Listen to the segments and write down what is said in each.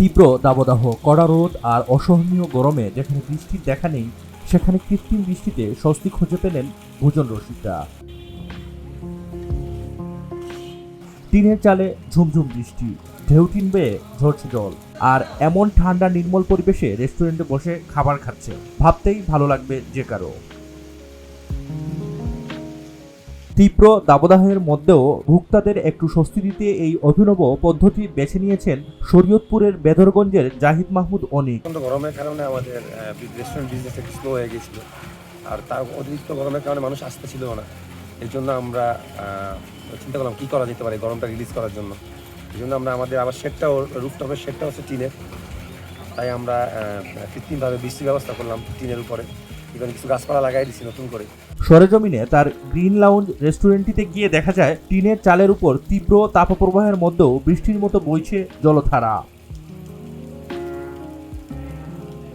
তীব্র দাবদাহ, কড়া রোদ আর অসহনীয় গরমে যেখানে বৃষ্টির দেখা নেই, সেখানে কৃত্রিম বৃষ্টিতে স্বস্তি খুঁজে পেলেন ভোজন রসিকরা। টিনের চালে ঝুমঝুম বৃষ্টি ঢেউটিন বেয়ে ঝরছে জল, আর এমন ঠান্ডা নির্মল পরিবেশে রেস্টুরেন্টে বসে খাবার খাচ্ছে। ভাবতেই ভালো লাগবে যে কারও। তীব্র দাবদাহের মধ্যেও ভোক্তাদের একটু স্বস্তি দিতে এই অভিনব পদ্ধতি বেছে নিয়েছেন শরীয়তপুরের বেদরগঞ্জের জাহিদ মাহমুদ অনিক। গরমের কারণে আমাদের রেস্টুরেন্ট বিজনেস একটু স্লো হয়ে গেছিল আর তার অতিরিক্ত গরমের কারণে মানুষ আসতেছিল না। এই জন্য আমরা চিন্তা করলাম কী করা যেতে পারে গরমটা রিলিজ করার জন্য। এই জন্য আমরা আমাদের আবার শেডটাও রুফটপের শেডটা হচ্ছে টিনের। তাই আমরা কৃত্রিমভাবে বৃষ্টির ব্যবস্থা করলাম টিনের উপরে। এখানে কিছু গাছপালা লাগাই দিছি নতুন করে। সরেজমিনে তার গ্রিন লাউঞ্জ রেস্টুরেন্টটিতে গিয়ে দেখা যায়, টিনের চালের উপর তীব্র তাপপ্রবাহের মধ্যেও বৃষ্টির মতো বইছে জলধারা।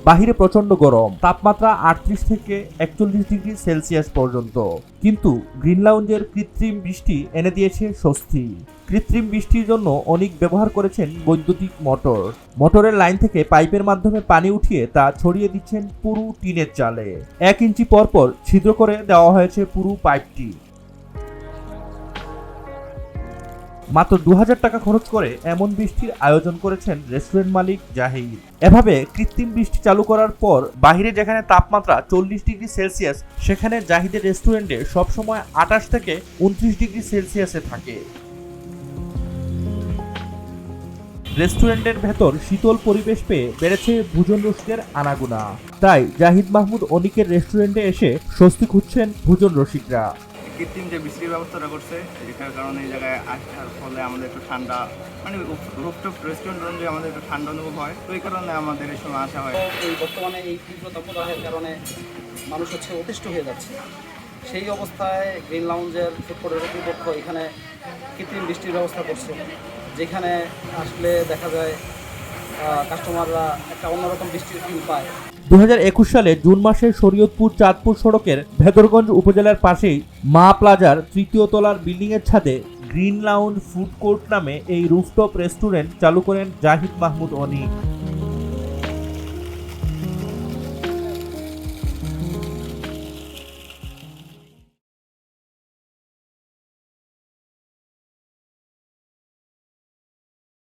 বাহিরে প্রচণ্ড গরম। তাপমাত্রা আটত্রিশ থেকে একচল্লিশ ডিগ্রি সেলসিয়াস পর্যন্ত। কিন্তু গ্রিন লাউঞ্জের কৃত্রিম বৃষ্টি এনে দিয়েছে স্বস্তি। কৃত্রিম বৃষ্টির জন্য অনেক ব্যবহার করেছেন বৈদ্যুতিক মোটর। মোটরের লাইন থেকে পাইপের মাধ্যমে পানি উঠিয়ে তা ছড়িয়ে দিচ্ছেন পুরো টিনের চালে। এক ইঞ্চি পরপর ছিদ্র করে দেওয়া হয়েছে পুরো পাইপটি। মাত্র দু হাজার টাকা খরচ করে এমন বৃষ্টির আয়োজন করেছেন রেস্টুরেন্ট মালিক জাহিদ। এভাবে কৃত্রিম বৃষ্টি চালু করার পর বাইরে যেখানে তাপমাত্রা চল্লিশ ডিগ্রি সেলসিয়াস, সেখানে জাহিদের রেস্টুরেন্টে সবসময় আঠাশ থেকে উনত্রিশ ডিগ্রি সেলসিয়াসে থাকে। রেস্টুরেন্টের ভেতর শীতল পরিবেশ পেয়ে বেড়েছে ভোজন রসিকের আনাগুনা। তাই জাহিদ মাহমুদ অনিকের রেস্টুরেন্টে এসে স্বস্তি খুঁজছেন ভোজন রসিকরা। কৃত্রিম যে বৃষ্টির ব্যবস্থাটা করছে, যেটার কারণে এই জায়গায় আসার ফলে আমাদের একটু ঠান্ডা মানে রুফটপ রেস্টুরেন্ট অনুযায়ী আমাদের একটু ঠান্ডা অনুভব হয়। তো এই কারণে আমাদের এই সময় আসা হয়। এই বর্তমানে এই তীব্র তাপদাহের কারণে মানুষ হচ্ছে অতিষ্ঠ হয়ে যাচ্ছে। সেই অবস্থায় গ্রিন লাউঞ্জের ফুটপথের কর্তৃপক্ষ এখানে কৃত্রিম বৃষ্টির ব্যবস্থা করছে। যেখানে আসলে দেখা যায় কাস্টমাররা একটা অন্যরকম বৃষ্টির ফিল পায়। দু হাজার একুশ সালে জুন মাসে শরীয়তপুর চাঁদপুর সড়কের ভেদরগঞ্জ উপজেলার পাশেই মা প্লাজার তৃতীয় তলার বিল্ডিংয়ের ছাদে গ্রিন লাউন্ড ফুড কোর্ট নামে এই রুফটপ রেস্টুরেন্ট চালু করেন জাহিদ মাহমুদ অনিক